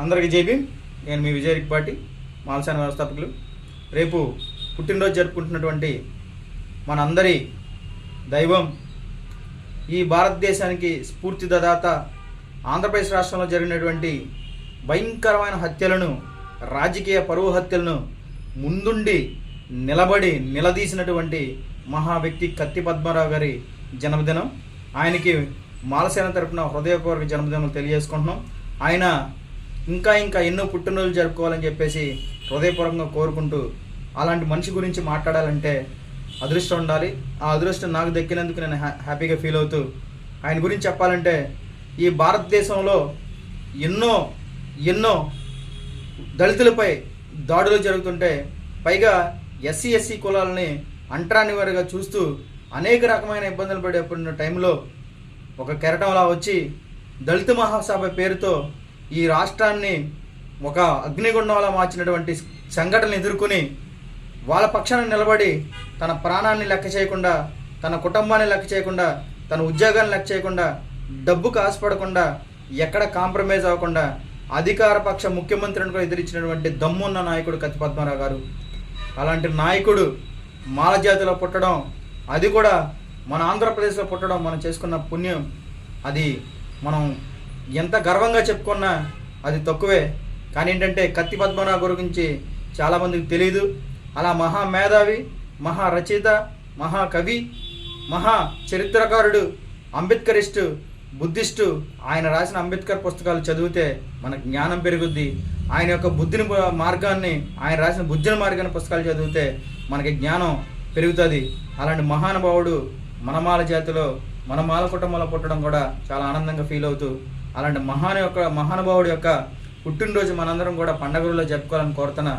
అందరికీ జేబీ నేను మీ విజయ రిక్పాటి మాల్సాన వ్యవస్థాపకులు. రేపు పుట్టినరోజు జరుపుకుంటున్నటువంటి మనందరి దైవం ఈ భారతదేశానికి స్ఫూర్తిదాత ఆంధ్రప్రదేశ్ రాష్ట్రంలో జరిగినటువంటి భయంకరమైన హత్యలను రాజకీయ పరువు హత్యలను ముందుండి నిలబడి నిలదీసినటువంటి మహా వ్యక్తి కత్తి పద్మారావు గారి జన్మదినం. ఆయనకి మాలసేన తరపున హృదయపూర్వక జన్మదినం తెలియజేసుకుంటున్నాం. ఆయన ఇంకా ఇంకా ఎన్నో పుట్టినరోజులు జరుపుకోవాలని చెప్పేసి హృదయపూర్వకంగా కోరుకుంటూ అలాంటి మనిషి గురించి మాట్లాడాలంటే అదృష్టం ఉండాలి. ఆ అదృష్టం నాకు దక్కినందుకు నేను హ్యాపీగా ఫీల్ అవుతూ ఆయన గురించి చెప్పాలంటే ఈ భారతదేశంలో ఎన్నో ఎన్నో దళితులపై దాడులు జరుగుతుంటే పైగా ఎస్సీ ఎస్సీ కులాలని అంటరాని వారిగా చూస్తూ అనేక రకమైన ఇబ్బందులు పడేప్పుడున్న టైంలో ఒక కెరటంలా వచ్చి దళిత మహాసభ పేరుతో ఈ రాష్ట్రాన్ని ఒక అగ్నిగుండంలా మార్చినటువంటి సంఘటనలు ఎదుర్కొని వాళ్ళ పక్షాన నిలబడి తన ప్రాణాన్ని లెక్క చేయకుండా తన కుటుంబాన్ని లెక్క చేయకుండా తన ఉద్యోగాన్ని లెక్క చేయకుండా డబ్బుకు ఆశపడకుండా ఎక్కడ కాంప్రమైజ్ అవ్వకుండా అధికార పక్ష ముఖ్యమంత్రిని కూడా ఎదిరించినటువంటి దమ్మున్న నాయకుడు కత్తి పద్మారావు గారు. అలాంటి నాయకుడు మాల జాతిలో పుట్టడం అది కూడా మన ఆంధ్రప్రదేశ్లో పుట్టడం మనం చేసుకున్న పుణ్యం. అది మనం ఎంత గర్వంగా చెప్పుకున్నా అది తక్కువే. కానీ ఏంటంటే కత్తి పద్మనాభ గురించి చాలామందికి తెలియదు అలా మహా మేధావి మహా రచయిత మహాకవి మహా చరిత్రకారుడు అంబేద్కరిస్టు బుద్ధిస్టు ఆయన రాసిన అంబేద్కర్ పుస్తకాలు చదివితే మన జ్ఞానం పెరుగుద్ది. ఆయన యొక్క బుద్ధిని మార్గాన్ని ఆయన రాసిన బుద్ధిని మార్గాన్ని పుస్తకాలు చదివితే మనకి జ్ఞానం పెరుగుతుంది. అలాంటి మహానుభావుడు మనమాల జాతిలో మనమాల కుటుంబంలో పుట్టడం కూడా చాలా ఆనందంగా ఫీల్ అవుతూ అలాంటి మహాన్ యొక్క మహానుభావుడు యొక్క పుట్టినరోజు మనందరం కూడా పండగలలో జరుపుకోవాలని కోరుతున్నా.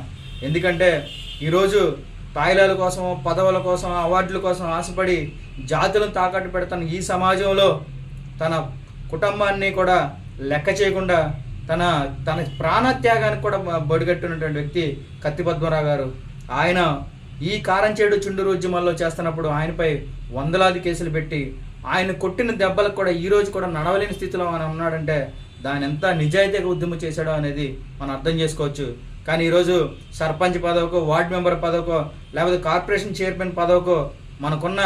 ఎందుకంటే ఈరోజు తాయిలాల కోసం పదవుల కోసం అవార్డుల కోసం ఆశపడి జాతులను తాకట్టు పెడతాను ఈ సమాజంలో తన కుటుంబాన్ని కూడా లెక్క చేయకుండా తన తన ప్రాణత్యాగానికి కూడా బడిగట్టినటువంటి వ్యక్తి కత్తి పద్మరావు గారు. ఆయన ఈ కారంచేడు చుండూరు ఉద్యమాల్లో చేస్తున్నప్పుడు ఆయనపై వందలాది కేసులు పెట్టి ఆయన కొట్టిన దెబ్బలకు కూడా ఈ రోజు కూడా నడవలేని స్థితిలో ఆయన ఉన్నాడంటే దాని ఎంత నిజాయితీగా ఉద్యమం చేశాడో అనేది మనం అర్థం చేసుకోవచ్చు. కానీ ఈరోజు సర్పంచ్ పదవికో వార్డు మెంబర్ పదవికో లేకపోతే కార్పొరేషన్ చైర్మన్ పదవికో మనకున్న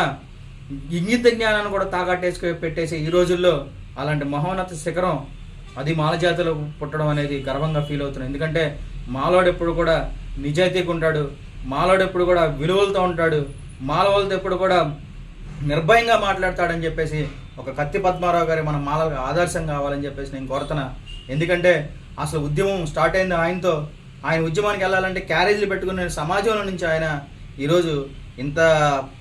ఇంగిత జ్ఞానాన్ని కూడా తాగాటేసుకు పెట్టేసి ఈ రోజుల్లో అలాంటి మహోన్నత శిఖరం అది మాలజాతిలో పుట్టడం అనేది గర్వంగా ఫీల్ అవుతున్నాను ఎందుకంటే మాలోడు ఎప్పుడు కూడా నిజాయితీగా ఉంటాడు. మాలోడు ఎప్పుడు కూడా విలువలతో ఉంటాడు. మాలవాళ్ళతో ఎప్పుడు కూడా నిర్భయంగా మాట్లాడతాడని చెప్పేసి ఒక కత్తి పద్మారావు గారి మన మాలలకు ఆదర్శం కావాలని చెప్పేసి నేను కోరుతున్నా. ఎందుకంటే అసలు ఉద్యమం స్టార్ట్ అయింది ఆయనతో. ఆయన ఉద్యమానికి వెళ్ళాలంటే క్యారేజీలు పెట్టుకునే సమాజంలో నుంచి ఆయన ఈరోజు ఇంత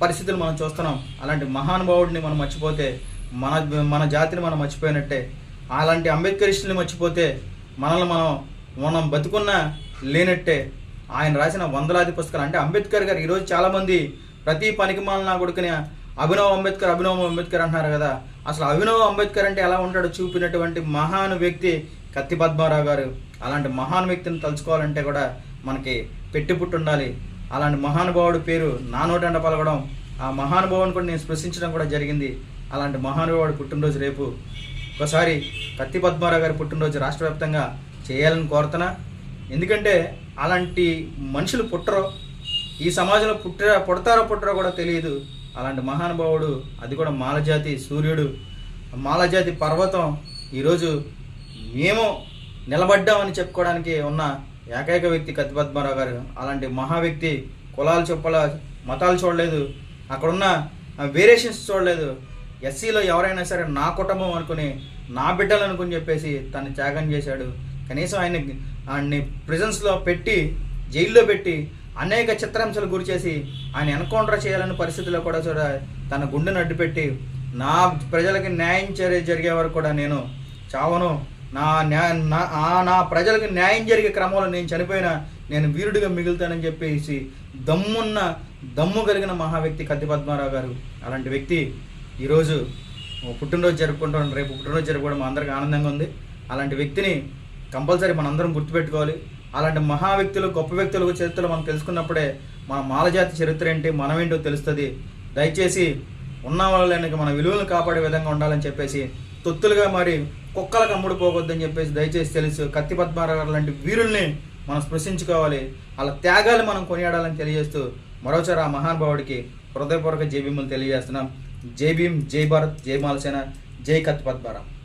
పరిస్థితులు మనం చూస్తున్నాం. అలాంటి మహానుభావుడిని మనం మర్చిపోతే మన మన జాతిని మనం మర్చిపోయినట్టే. అలాంటి అంబేద్కరిస్టుని మర్చిపోతే మనల్ని మనం మనం బతుకున్న లేనట్టే. ఆయన రాసిన వందలాది పుస్తకాలు. అంటే అంబేద్కర్ గారు ఈరోజు చాలామంది ప్రతి పనికి నా కొడుకుని అభినవ్ అంబేద్కర్ అభినవ్ అంబేద్కర్ అంటున్నారు కదా. అసలు అభినవ్ అంబేద్కర్ అంటే ఎలా ఉంటాడో చూపినటువంటి మహాను వ్యక్తి కత్తి పద్మారావు గారు. అలాంటి మహాన్ వ్యక్తిని తలుచుకోవాలంటే కూడా మనకి పెట్టిపుట్టు ఉండాలి. అలాంటి మహానుభావుడి పేరు నా పలకడం ఆ మహానుభావుని కూడా నేను స్పృశించడం కూడా జరిగింది. అలాంటి మహానుభావుడు పుట్టినరోజు రేపు ఒకసారి కత్తి పద్మారావు గారి పుట్టినరోజు రాష్ట్ర వ్యాప్తంగా చేయాలని కోరుతున్నా. ఎందుకంటే అలాంటి మనుషులు పుట్టరో. ఈ సమాజంలో పుట్ట పుడతారో పుట్టరో కూడా తెలియదు. అలాంటి మహానుభావుడు అది కూడా మాలజాతి సూర్యుడు. మాలజాతి పర్వతం ఈరోజు మేము నిలబడ్డామని చెప్పుకోవడానికి ఉన్న ఏకైక వ్యక్తి కత్తి పద్మారావు గారు. అలాంటి మహా వ్యక్తి కులాలు చెప్పల మతాలు చూడలేదు. అక్కడున్న వేరియేషన్స్ చూడలేదు. ఎస్సీలో ఎవరైనా సరే నా కుటుంబం అనుకుని నా బిడ్డలు అనుకుని చెప్పేసి తను త్యాగం చేశాడు. కనీసం ఆయన ఆయన్ని ప్రిజన్స్లో పెట్టి జైల్లో పెట్టి అనేక చిత్రాంశాలు గురి చేసి ఆయన ఎన్కౌంటర్ చేయాలనే పరిస్థితిలో కూడా చూడ తన గుండెను అడ్డుపెట్టి నా ప్రజలకి న్యాయం చర్య జరిగే వరకు కూడా నేను చావను. నా న్యాయ నా నా ప్రజలకు న్యాయం జరిగే క్రమంలో నేను చనిపోయినా నేను వీరుడిగా మిగులుతానని చెప్పేసి దమ్మున్న దమ్ము కలిగిన మహా వ్యక్తి కత్తి పద్మారావు గారు. అలాంటి వ్యక్తి ఈరోజు పుట్టినరోజు జరుపుకుంటాం రేపు పుట్టినరోజు జరుపుకోవడం అందరికీ ఆనందంగా ఉంది. అలాంటి వ్యక్తిని కంపల్సరీ మనందరం గుర్తుపెట్టుకోవాలి. అలాంటి మహా వ్యక్తులు గొప్ప వ్యక్తుల చరిత్రలు మనం తెలుసుకున్నప్పుడే మన మాలజాతి చరిత్ర ఏంటి మనమేంటో తెలుస్తుంది. దయచేసి ఉన్న వాళ్ళకి మన విలువలను కాపాడే విధంగా ఉండాలని చెప్పేసి తొత్తులుగా మరి కుక్కలకు అమ్ముడు పోవద్దని చెప్పేసి దయచేసి తెలుసు. కత్తి పద్మారావు లాంటి వీరుల్ని మనం స్పృశించుకోవాలి. వాళ్ళ త్యాగాలు మనం కొనియాడాలని తెలియజేస్తూ మరోసారి ఆ మహానుభావుడికి హృదయపూర్వక జై భీములు తెలియజేస్తున్నాం. జై భీమ్ జై భారత్ జై మాలసేన జై కత్తి పద్మారావు.